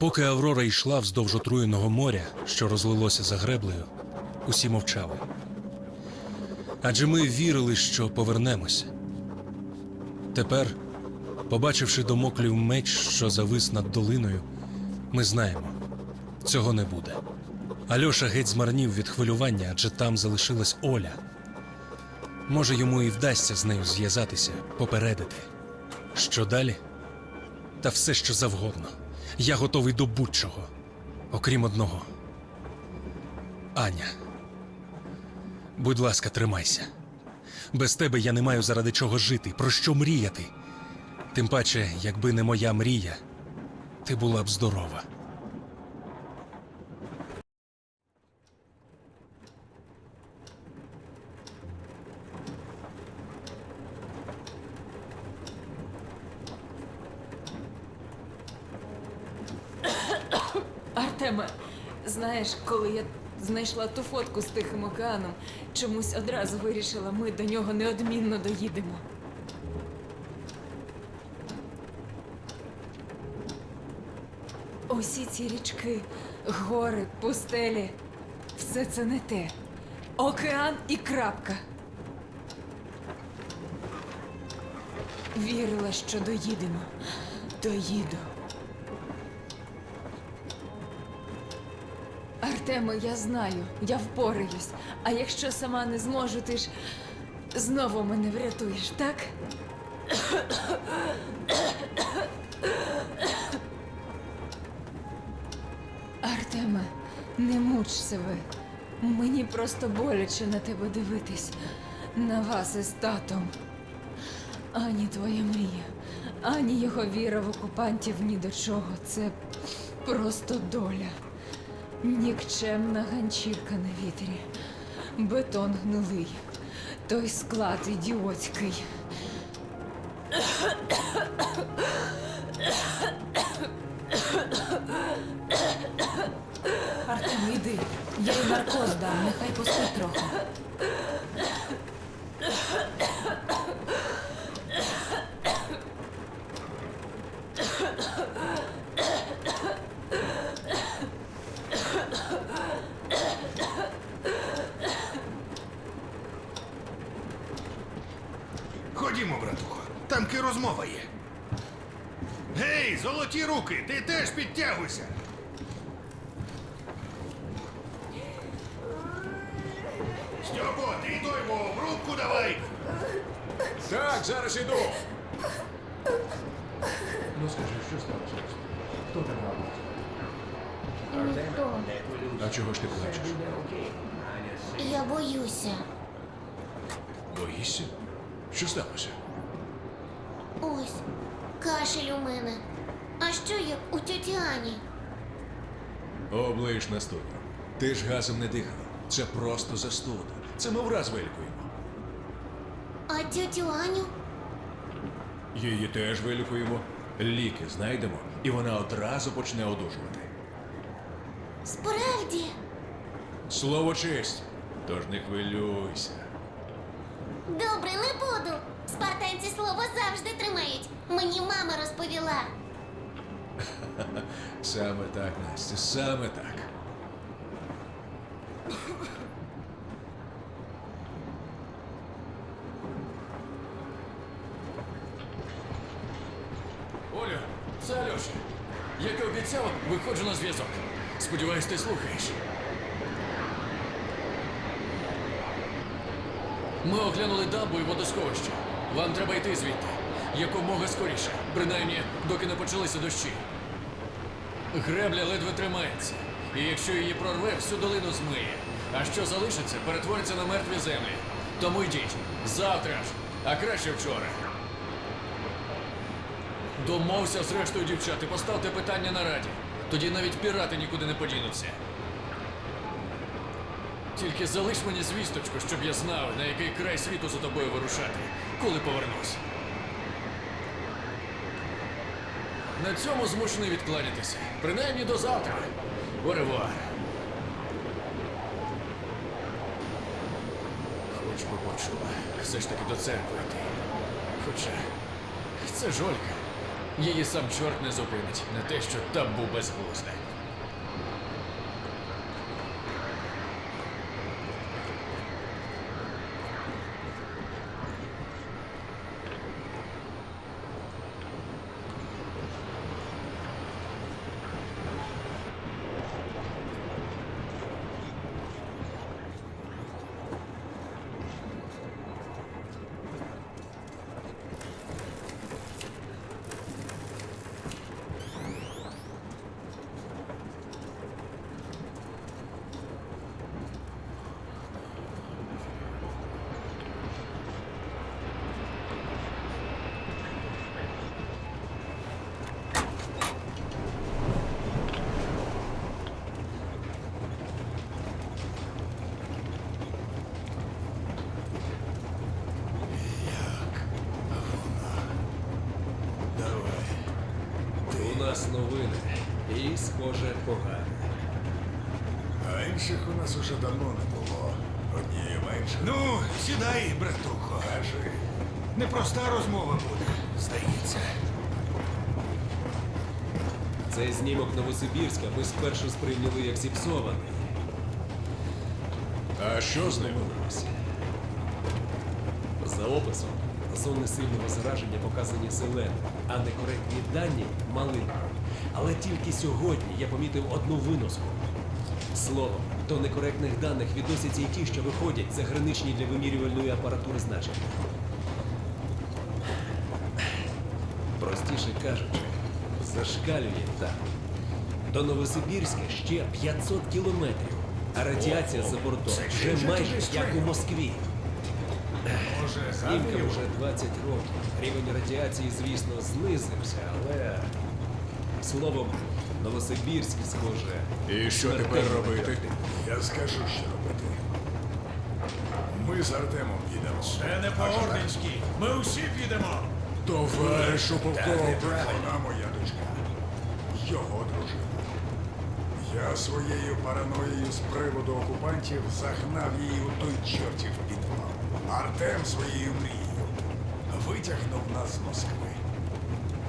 Поки Аврора йшла вздовж отруєного моря, що розлилося за греблею, усі мовчали. Адже ми вірили, що повернемося. Тепер, побачивши домоклів меч, що завис над долиною, ми знаємо, цього не буде. Альоша геть змарнів від хвилювання, адже там залишилась Оля. Може, йому і вдасться з нею зв'язатися, попередити. Що далі? Та все, що завгодно. Я готовий до будь-чого, окрім одного. Аня. Будь ласка, тримайся. Без тебе я не маю заради чого жити, про що мріяти. Тим паче, якби не моя мрія, ти була б здорова. Артеме, знаєш, коли я знайшла ту фотку з Тихим океаном, чомусь одразу вирішила, ми до нього неодмінно доїдемо. Усі ці річки, гори, пустелі все це не те. Океан і крапка. Вірила, що доїдемо. Доїду. Артеме, я знаю, я впораюсь. А якщо сама не зможу, ти ж знову мене врятуєш, так? Артеме, не муч себе. Мені просто боляче на тебе дивитись. На вас із татом. Ані твоя мрія, ані його віра в окупантів ні до чого. Це просто доля. Нікчемна ганчірка на вітрі. Бетон гнилий. Той склад ідіотський. Артем, іди. Я їй наркоз дам, нехай поспить трохи. Ходімо, братухо, там ки розмова є. Гей, золоті руки, ти теж підтягуйся. Стьопо, ти й той, бо в рубку давай. Так, зараз іду. Ну скажи, що сталося? Хто там робить? А чого ж ти плачеш? Я боюся. Боїшся? Що сталося? Ось, кашель у мене. А що як у тьоті Ані? Облиш на студію. Ти ж газом не дихала. Це просто застуда. Це ми враз вилікуємо. А тьотю Аню? Її теж вилікуємо. Ліки знайдемо, і вона одразу почне одужувати. Справді? Слово честь. Тож не хвилюйся. Добре, не буду. Спартанці слово завжди тримають. Мені мама розповіла. Саме так, Настя, саме так. Олю, це Альоша. Як і на зв'язок. Сподіваюсь, ти слухаєш. Ми оглянули дамбу і водосховище. Вам треба йти звідти. Якомога скоріше. Принаймні, доки не почалися дощі. Гребля ледве тримається. І якщо її прорве, всю долину змиє. А що залишиться, перетвориться на мертві землі. Тому йдіть. Завтра ж, а краще вчора. Домовся з рештою дівчат і поставте питання на раді. Тоді навіть пірати нікуди не подінуться. Тільки залиш мені звісточку, щоб я знав, на який край світу за тобою вирушати, коли повернусь. На цьому змушений відкланятися. Принаймні до завтра. Оревуар. Хоч би почула. Все ж таки до церкви йти. Хоча це Жолька. Її сам чорт не зупинить на те, що табу безглузде. У нас новини. І, схоже, погані. А інших у нас уже давно не було. Однієї менше. Ну, сідай, братухо. Кажи. Непроста розмова буде, здається. Цей знімок Новосибірська ми спершу сприйняли як зіпсований. А що з ним? За описом, зони сильного зараження показані зеленим, а некоректні дані малим. Але тільки сьогодні я помітив одну виноску. Словом, до некоректних даних відносяться і ті, що виходять за граничні для вимірювальної апаратури значення. Простіше кажучи, зашкалює там. До Новосибірська ще 500 кілометрів, а радіація за бортом вже майже як у. Москві. Може, вже 20 років. Рівень радіації, звісно, знизився, але словом, Новосибірськ, схоже. І що тепер робити? Я скажу, що робити. Ми з Артемом їдемо. Це не по-орденськи. Ми усі підемо. Товаришу Та полковник. неправильно. Вона моя дочка. Його дружина. Я своєю параноєю з приводу окупантів загнав її у той чортів. Артем своєю мрією витягнув нас з Москви.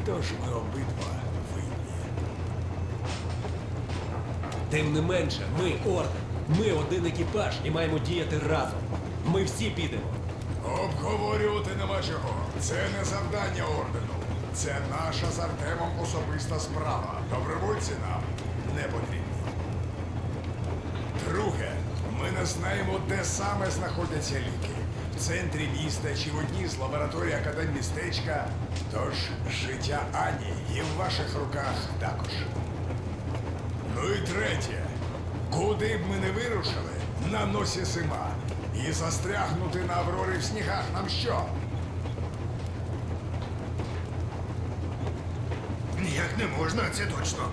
Тож ми обидва винні. Тим не менше, ми орден. Ми один екіпаж і маємо діяти разом. Ми всі підемо. Обговорювати нема чого. Це не завдання ордену. Це наша з Артемом особиста справа. Добровольці нам не потрібні. Друге, ми не знаємо, де саме знаходяться ліки. В центрі міста чи в одній з лабораторій академмістечка. Тож життя Ані і в ваших руках також. Ну і третє. Куди б ми не вирушили, на носі зима. І застрягнути на Аврорі в снігах нам що? Ніяк не можна, це точно.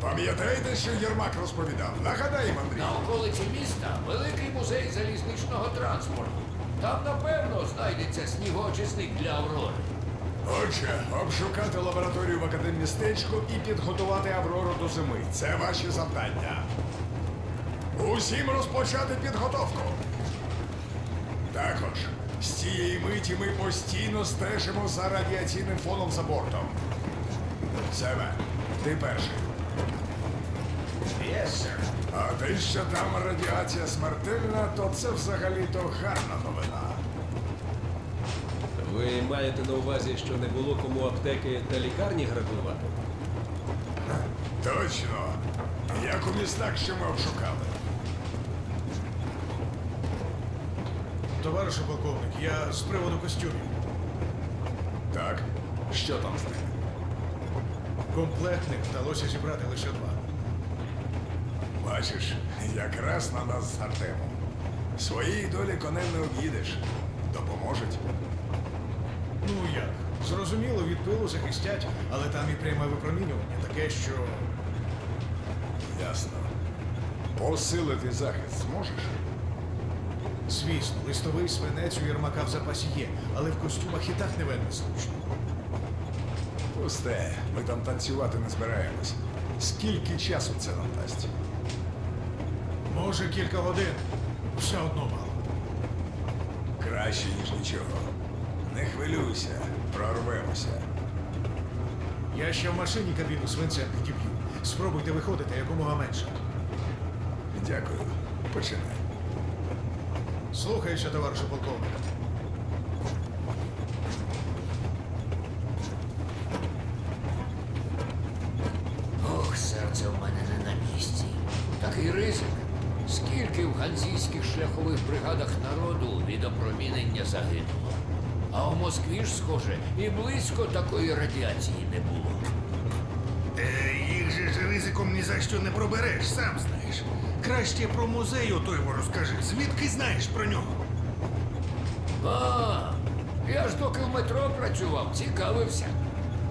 Пам'ятаєте, що Єрмак розповідав? Нагадаємо, Андрій. На околиці міста великий музей залізничного транспорту. Там, напевно, знайдеться снігоочисник для Аврори. Отже, обшукати лабораторію в академмістечку і підготувати Аврору до зими. Це ваші завдання. Усім розпочати підготовку. Також з цієї миті ми постійно стежимо за радіаційним фоном за бортом. Семе, ти перший. Yes, sir. А те, що там радіація смертельна, то це взагалі-то гарна новина. Ви маєте на увазі, що не було кому аптеки та лікарні грабувати? Точно. Як у містах, що ми обшукали. Товаришу полковник, я з приводу костюмів. Так, що там з ними? Комплектних вдалося зібрати лише два. Бачиш, якраз на нас з Артемом. Своєї долі конем не об'їдеш. Допоможуть. Ну як? Зрозуміло, від пилу захистять, але там і пряме випромінювання таке, що. Ясно. Посилити захист зможеш? Звісно, листовий свинець у Єрмака в запасі є, але в костюмах і так не вельми зручно. Пусте, ми там танцювати не збираємось. Скільки часу це нам дасть? Може, кілька годин. Все одно мало. Краще, ніж нічого. Не хвилюйся, прорвемося. Я ще в машині кабіну свинцем підіб'ю. Спробуйте виходити якомога менше. Дякую. Починай. Слухаюся, товаришу полковник. Москві ж, схоже, і близько такої радіації не було. Е, їх же ж ризиком ні за що не пробереш, сам знаєш. Краще про музей отой розкажи. Звідки знаєш про нього? А, я ж доки в метро працював, цікавився.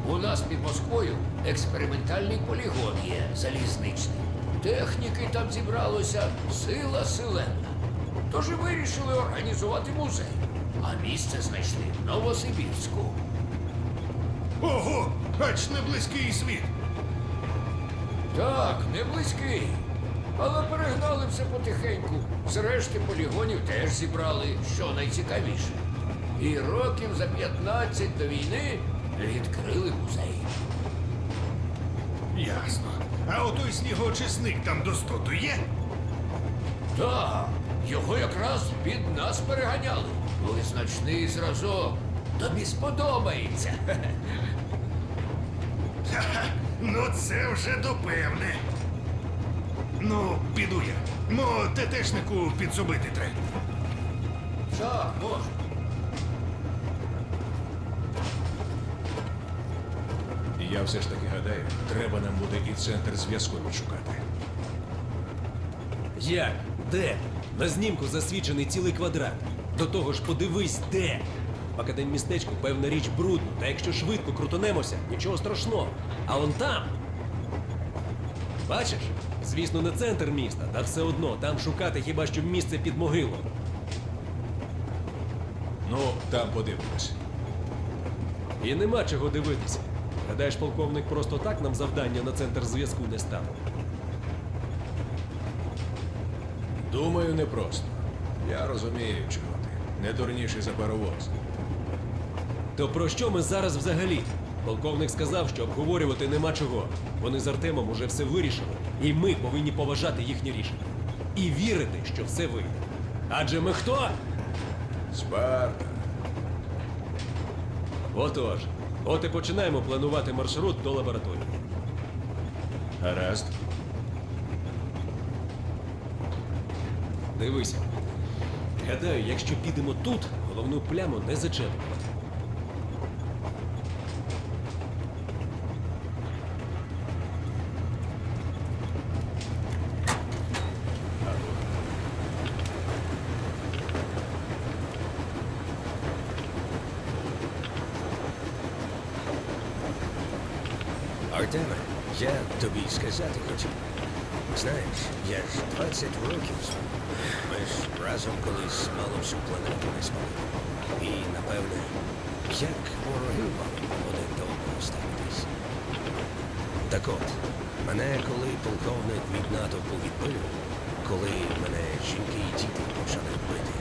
У нас під Москвою експериментальний полігон є залізничний. Техніки там зібралося сила селена. Тож і вирішили організувати музей. А місце знайшли в Новосибірську. Ого, ач не близький світ. Так, не близький. Але перегнали все потихеньку. З решти полігонів теж зібрали, що найцікавіше. І років за 15 до війни відкрили музей. Ясно. А отой снігоочисник там до стоту є? Так, його якраз під нас переганяли. Визначний зразок. Тобі сподобається. Ну це вже допевне. Ну, піду я. Мо тетешнику підсобити треба. Так, може. Я все ж таки гадаю, треба нам буде і центр зв'язку відшукати. Як? Де? На знімку засвідчений цілий квадрат. До того ж, подивись, де. В академмістечку певна річ брудно, та якщо швидко крутонемося, нічого страшного. А он там. Бачиш? Звісно, не центр міста, та все одно там шукати хіба що місце під могилу. Ну, там подивимось. І нема чого дивитися. Гадаєш, полковник просто так нам завдання на центр зв'язку не ставив. Думаю, непросто. Я розумію, чого. Не дурніший за паровоз. То про що ми зараз взагалі? Полковник сказав, що обговорювати нема чого. Вони з Артемом уже все вирішили, і ми повинні поважати їхнє рішення. І вірити, що все вийде. Адже ми хто? Спарта. Отож, от і починаємо планувати маршрут до лабораторії. Гаразд. Дивися. Гадаю, якщо підемо тут, головну пляму не зачепимо. Артеме, я тобі сказати хотів. Знаєш, я ж 20 років. Ми ж разом мало всю планету не спали. І, напевне, як вороги мали один до одного ставитись. Так от, мене коли полковник від натовпу відбив, коли мене жінки і діти почали бити,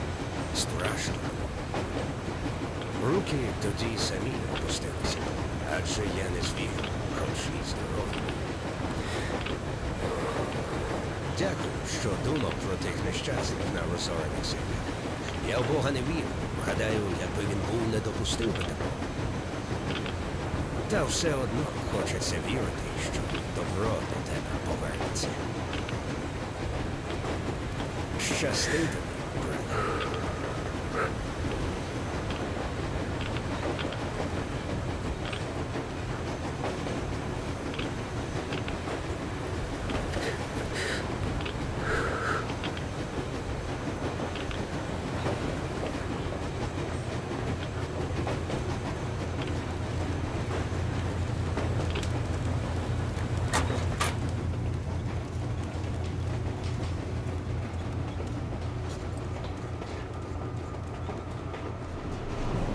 страшно. Руки тоді самі опустилися, адже я не звір, хоч і здоровий. Дякую, що думав про тих нещасних на розорених землях. Я в Бога не вірю. Гадаю, якби він був, не допустив би такого. Та все одно хочеться вірити, що добро до тебе повернеться. Щасти тобі, брате.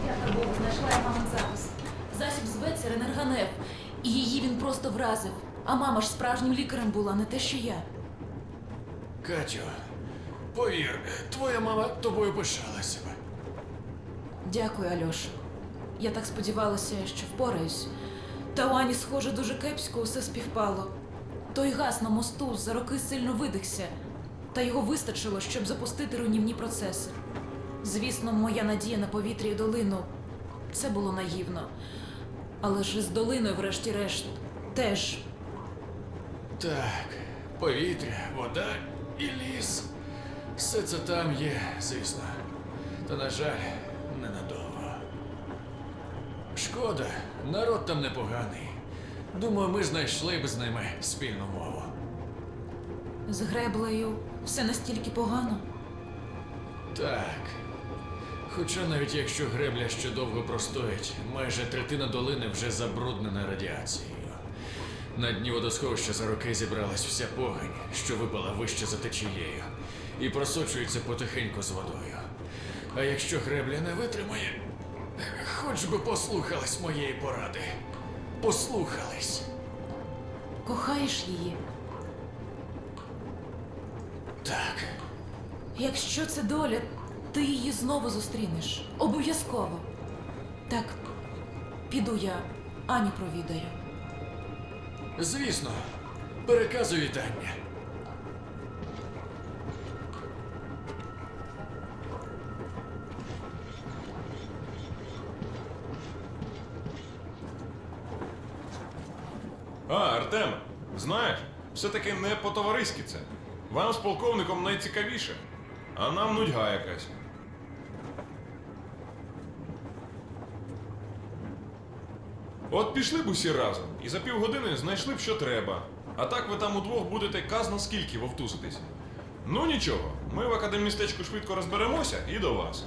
Дякую Богу, знайшла я мамин запис. Засіб зветься Ренерганев. І її він просто вразив. А мама ж справжнім лікарем була, не те, що я. Катю, повір, твоя мама тобою пишалася би. Дякую, Альош. Я так сподівалася, що впораюсь. Та у Ані, схоже, дуже кепсько усе співпало. Той газ на мосту за роки сильно видихся, та його вистачило, щоб запустити руйнівні процеси. Звісно, моя надія на повітря і долину це було наївно. Але ж з долиною, врешті-решт, теж Так, повітря, вода і ліс. Все це там є, звісно. Та, на жаль, ненадовго. Шкода, народ там непоганий. Думаю, ми знайшли б з ними спільну мову. з греблею все настільки погано. Так. Хоча навіть якщо гребля ще довго простоїть, майже третина долини вже забруднена радіацією. На дні водосховища за роки зібралась вся погань, що випала вище за течією, і просочується потихеньку з водою. А якщо гребля не витримає, хоч би послухались моєї поради. Послухались. Кохаєш її? Так. Якщо це доля, ти її знову зустрінеш. Обов'язково. Так, піду я Ані провідаю. Звісно, переказую вітання. А, Артем, знаєш, все-таки не по-товариськи це. Вам з полковником найцікавіше, а нам нудьга якась. От пішли б усі разом і за півгодини знайшли б, що треба. А так ви там удвох будете казна скільки вовтузитись. Ну нічого, ми в академістечку швидко розберемося і до вас.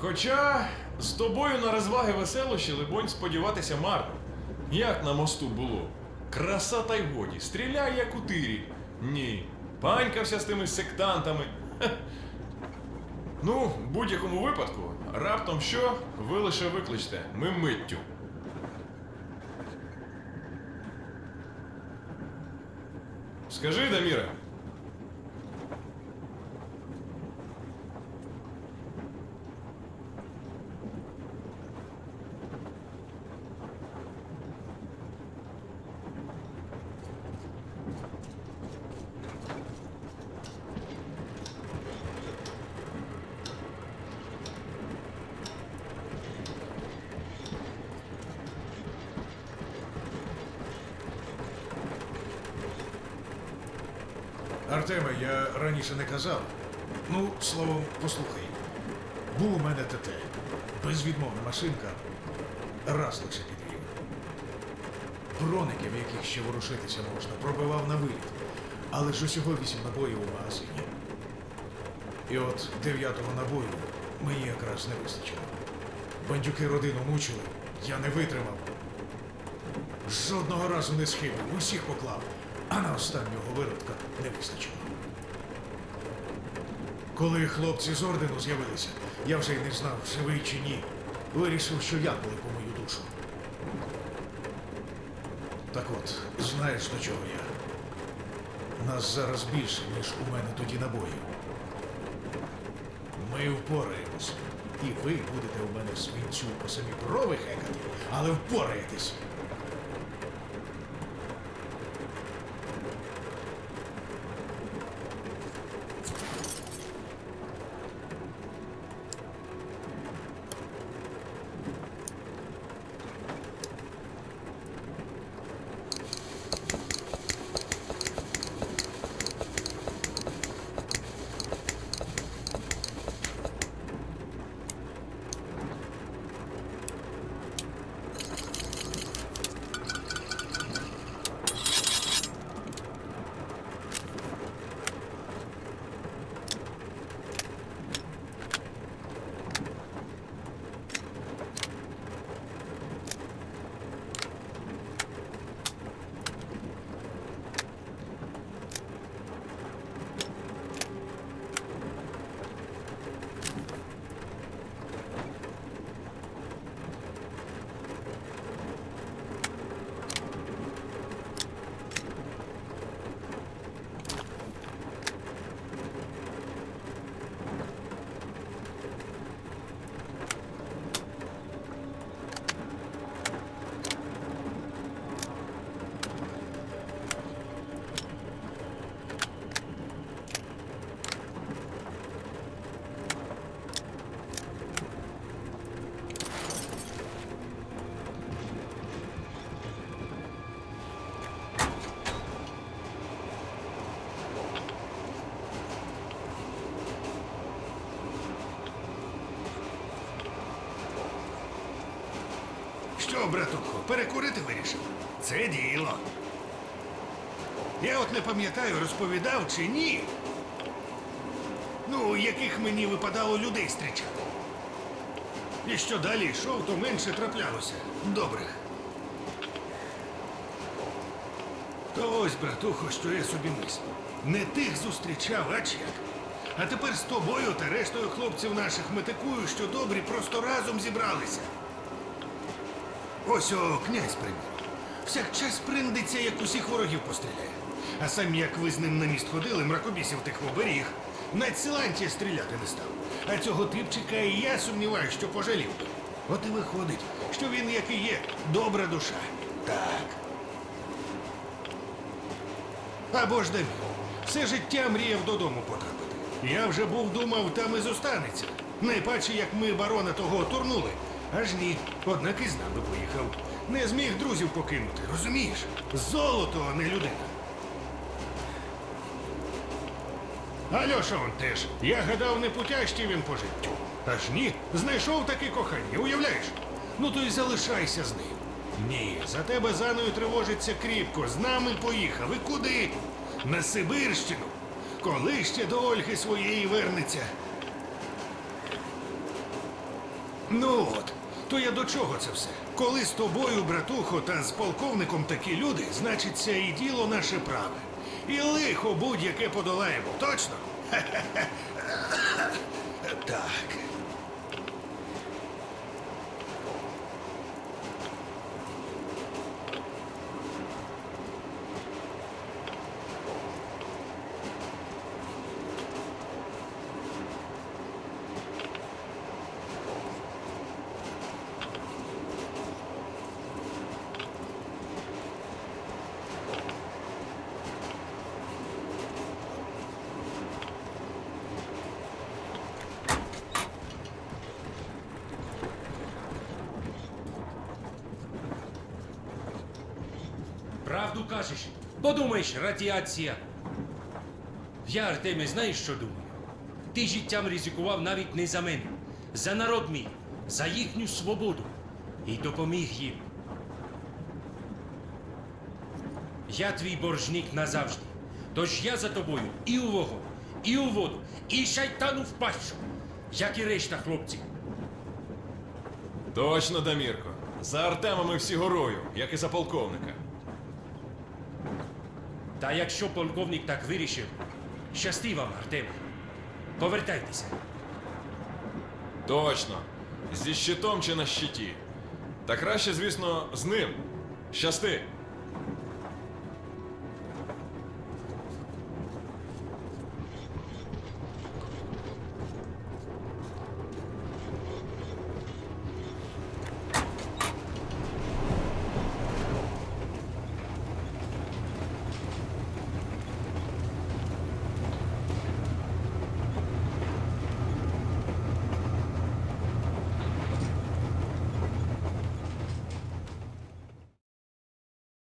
Хоча з тобою на розваги веселощі, либонь, сподіватися марно. Як на мосту було? Краса та й годі, стріляй, як у тирі. Ні. Панькався з тими сектантами. Хе. Ну, в будь-якому випадку, раптом що, ви лише викличте, ми миттю. Скажи, Даміре, Артеме, я раніше не казав. Ну, словом, послухай. Був у мене ТТ. Безвідмовна машинка. Раз лише підвів. Броники, в яких ще ворушитися можна, пробивав на виліт. Але ж усього вісім набоїв у магазині. І от дев'ятого набою мені якраз не вистачило. Бандюки родину мучили, я не витримав. Жодного разу не схибив, усіх поклав, а на останнього виродка не вистачило. Коли хлопці з ордену з'явилися, я вже й не знав, живий чи ні. Вирішив, що янголи по мою душу. Так от, знаєш до чого я? Нас зараз більше, ніж у мене тоді набоїв. Ми впораємось. І ви будете у мене свинцю по самі брови хекати, але впораєтесь. Що, братухо, перекурити вирішив? Це діло. Я от не пам'ятаю, розповідав чи ні. Ну, яких мені випадало людей зустрічати. І що далі йшов, то менше траплялося. Добрих. То ось, братухо, що я собі мислю. Не тих зустрічав, а як. А тепер з тобою та рештою хлопців наших метикую, що добрі просто разом зібралися. Ось о, князь примір. Всяк час приндиться, як усіх ворогів постріляє. А сам, як ви з ним на міст ходили, мракобісів тих оберіг, навіть Силантія стріляти не став. А цього типчика і я сумніваюся, що пожалів. От і виходить, що він, як і є, добра душа. Так. Або ж Дамір. Все життя мріяв додому потрапити. Я вже був думав, там і зостанеться. Найпаче, як ми барона того турнули. Аж ні, однак і з нами поїхав. Не зміг друзів покинути, розумієш? Золото, а не людина. Альоша он теж. Я гадав, не путящий він по життю. Аж ні, знайшов таке кохання, уявляєш? Ну то й залишайся з ним. Ні, за тебе заною тривожиться кріпко. З нами поїхав. І куди? На Сибирщину. Коли ще до Ольги своєї вернеться? Ну от, то я до чого це все? Коли з тобою, братухо, та з полковником такі люди, значить, це і діло наше праве. І лихо будь-яке подолаємо, точно? Так. Кажеш? Подумаєш, радіація. Я, Артеме, знаєш, що думаю? Ти життям ризикував навіть не за мене, за народ мій, за їхню свободу і допоміг їм. Я твій боржник назавжди. Тож я за тобою і у вогонь, і у воду, і шайтану в пащу, як і решта хлопців. Точно, Дамірко. За Артема ми всі горою, як і за полковника. Та якщо полковник так вирішив, щасти вам, Артем. Повертайтеся. Точно. Зі щитом чи на щиті. Та краще, звісно, з ним. Щасти.